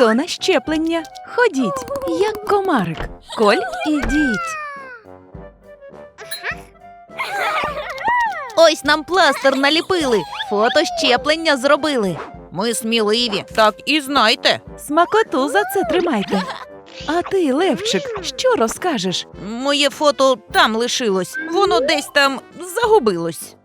Хто на щеплення? Ходіть, як комарик. Коль, ідіть. Ось нам пластир наліпили, фото щеплення зробили. Ми сміливі, так і знайте. Смакоту за це тримайте. А ти, Левчик, що розкажеш? Моє фото там лишилось, воно десь там загубилось.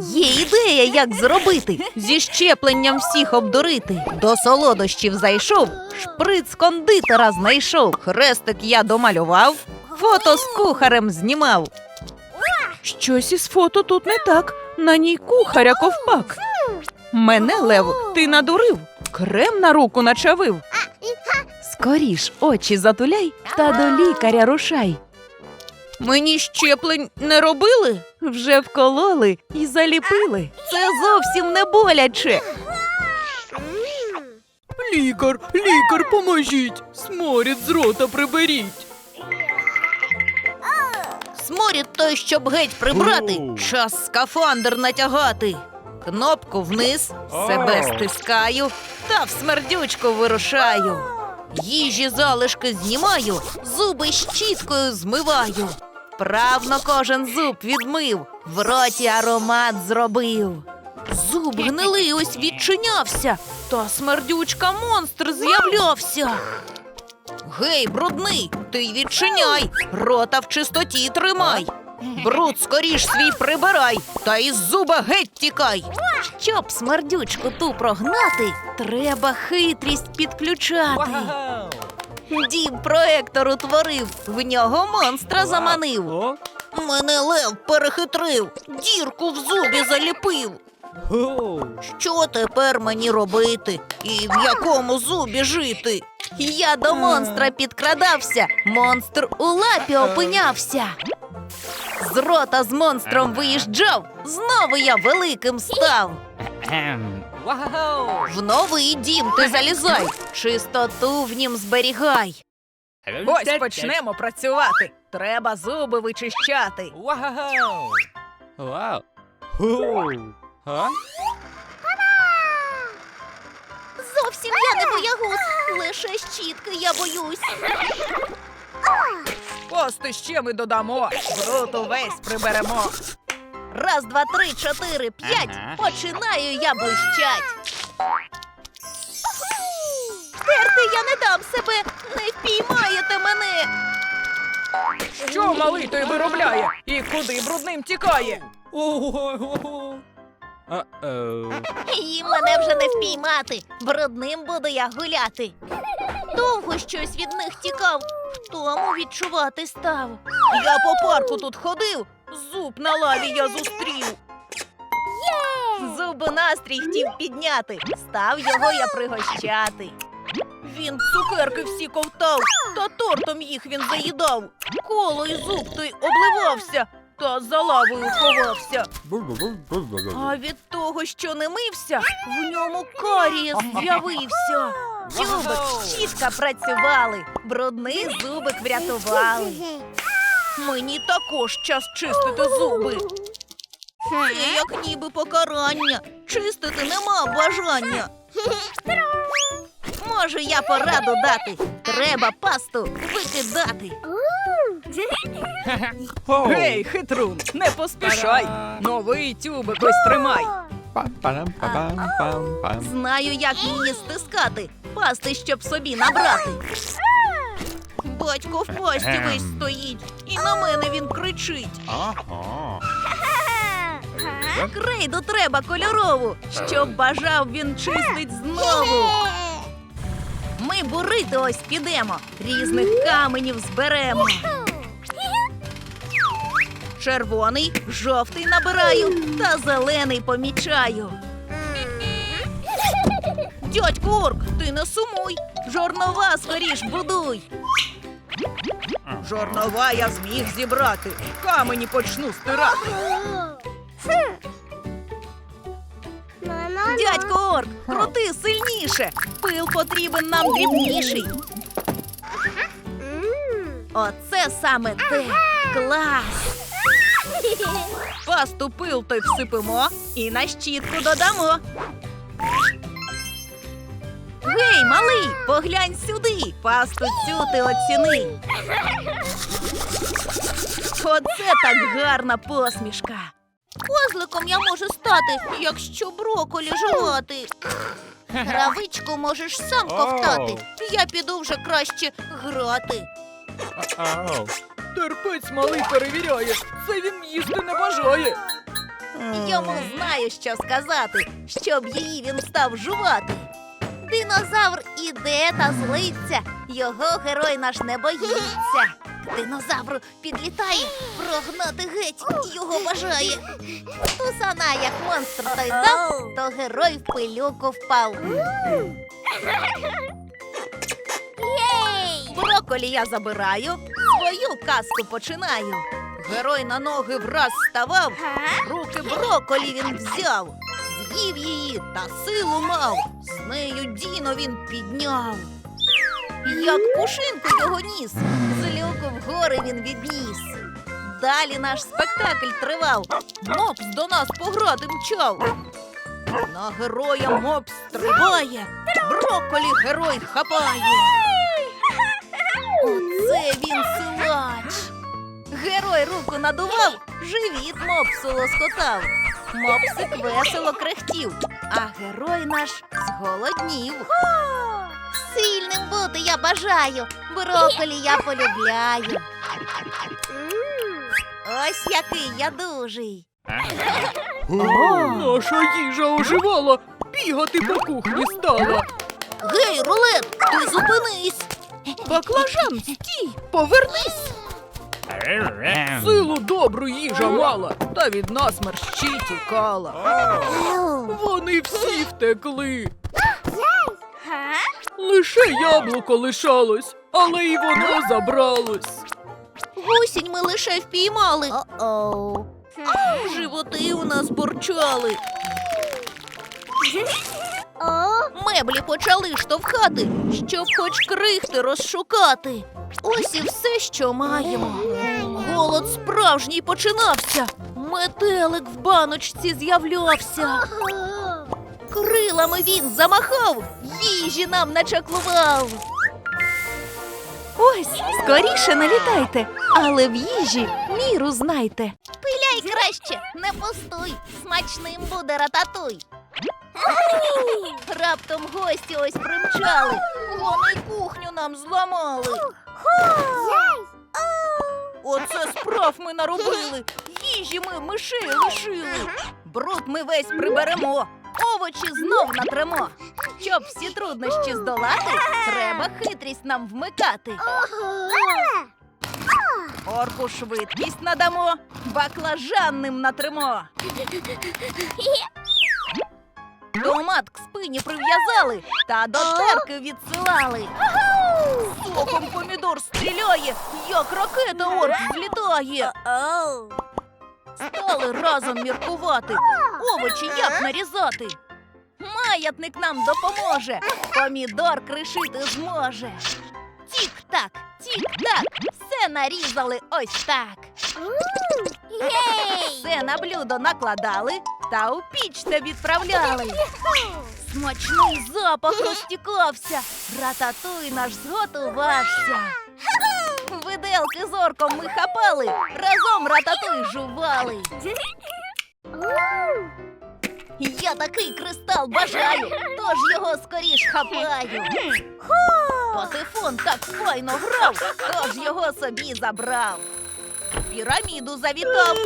Є ідея, як зробити. Зі щепленням всіх обдурити. До солодощів зайшов, шприц кондитера знайшов. Хрестик я домалював, фото з кухарем знімав. Щось із фото тут не так. На ній кухаря ковпак. Мене, Лев, ти надурив, крем на руку начавив. Скоріш очі затуляй та до лікаря рушай. Мені щеплень не робили? Вже вкололи і заліпили. Це зовсім не боляче. Лікар, лікар, поможіть! Сморід з рота приберіть. Сморід той, щоб геть прибрати, час скафандр натягати. Кнопку вниз, себе стискаю та в смердючку вирушаю. Їжі залишки знімаю, зуби щіткою змиваю. Правно кожен зуб відмив, в роті аромат зробив. Зуб гнилий ось відчинявся, та смердючка монстр з'являвся. Гей, брудний, ти відчиняй, рота в чистоті тримай. Бруд скоріш свій прибирай, та із зуба геть тікай. Щоб смердючку ту прогнати, треба хитрість підключати. Дім проектор утворив, в нього монстра заманив. Мене лев перехитрив, дірку в зубі заліпив. Що тепер мені робити? І в якому зубі жити? Я до монстра підкрадався, монстр у лапі опинявся. З рота з монстром виїжджав, знову я великим став. В новий дім ти залізай, чистоту в нім зберігай. Ось почнемо працювати. Треба зуби вичищати. Вау! Вау! Ху! А? Зовсім я не боягуз, лише щітки я боюсь. Пости ще ми додамо, бруд увесь приберемо. Раз, два, три, чотири, п'ять. Ага. Починаю я блищать. Терти я не дам себе, не впіймаєте мене. Що малий той виробляє? І куди брудним тікає? Їм мене вже не впіймати. Брудним буду я гуляти. Довго щось від них тікав, втому відчувати став. Я по парку тут ходив, зуб на лаві я зустрів. Зубу настрій хотів підняти, став його я пригощати. Він цукерки всі ковтав, та тортом їх він заїдав. Коло і зуб той обливався, та за лавою ховався. А від того, що не мився, в ньому карієс з'явився. Дзюбик, щітка працювали, брудний зубик врятували. Мені також час чистити зуби. Це як ніби покарання. Чистити нема бажання. Можу я пораду дати. Треба пасту викидати. Гей, хитрун, не поспішай. Новий тюбик ось тримай. Знаю, як її стискати, пасти, щоб собі набрати. Батько в пасті весь стоїть, і на мене він кричить. Ага. Крейду треба кольорову, щоб бажав він чистить знову. Ми бурити ось підемо, різних каменів зберемо. Червоний, жовтий набираю та зелений помічаю. Дядько Орк, ти не сумуй, жорнова скоріш будуй. Жорнова я зміг зібрати, камені почну стирати. Дядько Орк, крути сильніше. Пил потрібен нам дрібніший. Оце саме те. Клас. Пасту пил той всипемо і на щітку додамо. Поглянь сюди, пасту цю ти оціни. Оце так гарна посмішка. Козликом я можу стати, якщо броколі жувати. Травичку можеш сам ковтати. Я піду вже краще грати. Терпець малий перевіряє. Це він їсти не бажає. Йому знаю, що сказати, щоб її він став жувати. Динозавр іде та злиться, його герой наш не боїться. К динозавру підлітає, прогнати геть його бажає. Тусана, як монстр той дав, то герой в пилюку впав. Броколі я забираю, свою казку починаю. Герой на ноги враз ставав, руки броколі він взяв, з'їв її та силу мав, нею Діно він підняв. Як пушинку його ніс, з люку вгори він відніс. Далі наш спектакль тривав, мопс до нас пограти мчав. На героя мопс стрибає, броколі герой хапає. Оце він силач. Герой руку надував, живіт мопсу лоскотав. Мопсик весело крехтів, а герой наш зголоднів. Сильним бути я бажаю, броколі я полюбляю. Ось який я дужий. Наша їжа оживала, бігати по кухні стала. Гей, рулет, ти зупинись. Баклажан, стій, повернись. Силу добру їжа мала, та від нас мерщі тікала. Вони всі втекли. Лише яблуко лишалось, але й воно забралось. Гусінь ми лише впіймали. Животи у нас бурчали. Меблі почали штовхати, щоб хоч крихти розшукати. Ось і все, що маємо. Голод справжній починався. Метелик в баночці з'являвся. Крилами він замахав, їжі нам начаклував. Ось, скоріше налітайте, але в їжі міру знайте. Пиляй краще, не пустуй, смачним буде рататуй. Раптом гості ось примчали, вони кухню нам зламали. Оце справ ми наробили, їжі ми мишей лишили. Бруд ми весь приберемо, овочі знов натремо. Щоб всі труднощі здолати, треба хитрість нам вмикати. Орку швидкість надамо, баклажанним натримо. Томат к спині прив'язали та до терки відсилали. Соком помідор стріляє, як ракета орк злітає. Стали разом міркувати, овочі як нарізати. Маятник нам допоможе, помідор кришити зможе. Тік-так, тік-так, все нарізали ось так. Все на блюдо накладали та у піч відправляли. Смачний запах розтікався, рататуй наш зготувався. Виделки з орком ми хапали, разом рататуй жували. Я такий кристал бажаю, тож його скоріш хапаю. Патефон так файно грав, тож його собі забрав. Піраміду завітав,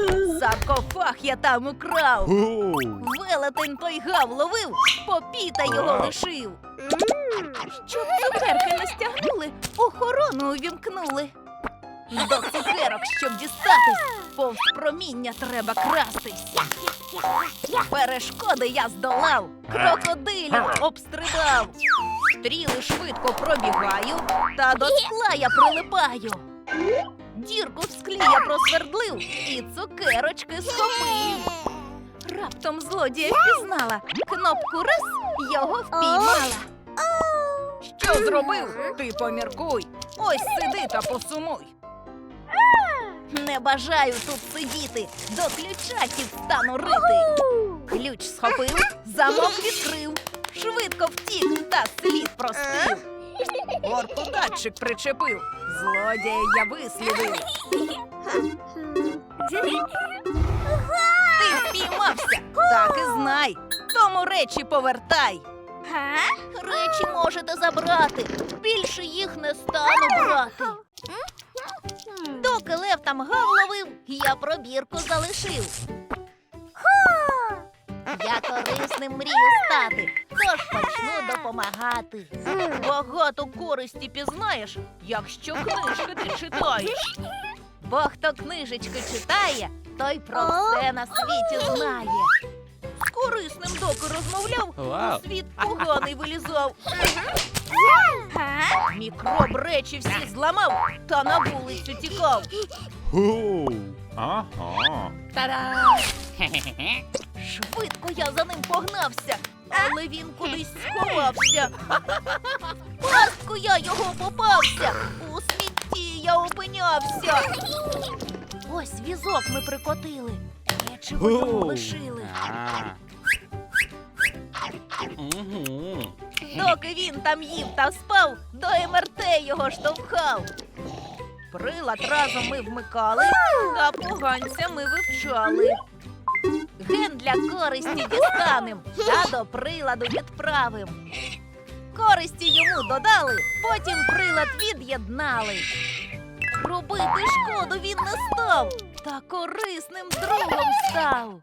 саркофаг я там украв. Велетень той гав ловив, попіта його лишив. Щоб цукерки не стягнули, охорону увімкнули. До цукерок, щоб дістатись, повз проміння треба крастись. Перешкоди я здолав, крокодилів обстрибав. Стріли швидко пробігаю, та до скла я прилипаю. Дірку в склі я просвердлив і цукерочки схопив. Раптом злодія впізнала, кнопку раз його впіймала. Що зробив? Ти поміркуй. Ось сиди та посумуй. Не бажаю тут сидіти, до ключа стану рити. Ключ схопив, замок відкрив, швидко втік та слід простив. Морку датчик причепив. Злодія я вислідив. Ти впіймався, так і знай. Тому речі повертай. Речі можете забрати. Більше їх не стану брати. Доки лев там гав ловив, я пробірку залишив. Я корисним мрію стати, тож почну допомагати. Багато користі пізнаєш, якщо книжки ти читаєш. Бо хто книжечки читає, той про все на світі знає. З корисним доки розмовляв, у світ поганий вилізав. Мікроб речі всі зламав та на вулицю тікав. Ooh. Uh-huh. Швидко я за ним погнався, але він кудись сховався. Пастку я його попався, у смітті я опинявся. Ось візок ми прикотили, речиво йому лишили. Доки він там їв та спав, до МРТ його штовхав. Прилад разом ми вмикали, та поганця ми вивчали. Ген для користі дістанем, та до приладу відправим. Користі йому додали, потім прилад від'єднали. Робити шкоду він не став, та корисним другом став.